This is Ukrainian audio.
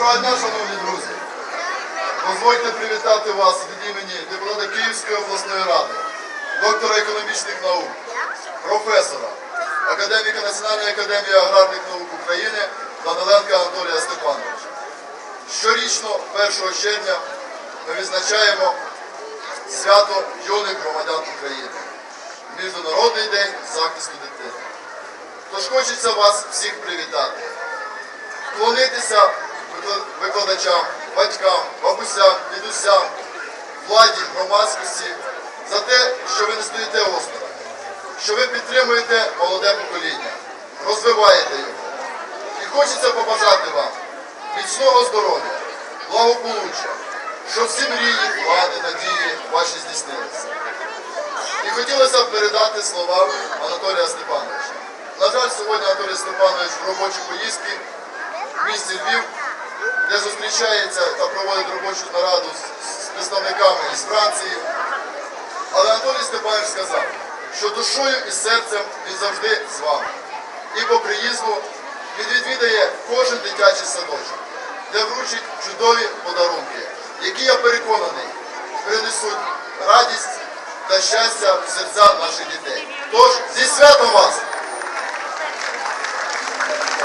Доброго дня, шановні друзі! Дозвольте привітати вас від імені депутата Київської обласної ради, доктора економічних наук, професора, академіка Національної академії аграрних наук України Даниленка Анатолія Степановича. Щорічно, 1 червня, ми відзначаємо свято юних громадян України, Міжнародний день захисту дитини. Тож хочеться вас всіх привітати вклонитися викладачам, батькам, бабусям, дідусям, владі, громадськості за те, що ви не стоїте осторонь, що ви підтримуєте молоде покоління, розвиваєте його. І хочеться побажати вам міцного здоров'я, благополуччя, щоб всі мрії, плани, надії ваші здійснилися. І хотілося б передати слова Анатолія Степановича. На жаль, сьогодні Анатолій Степанович в робочій поїздці в місті Львів, де зустрічається та проводить робочу нараду з, представниками із Франції. Але Анатолій Степанович сказав, що душою і серцем він завжди з вами. І по приїзду він відвідає кожен дитячий садочок, де вручить чудові подарунки, які, я переконаний, принесуть радість та щастя в серця наших дітей. Тож, зі святом вас!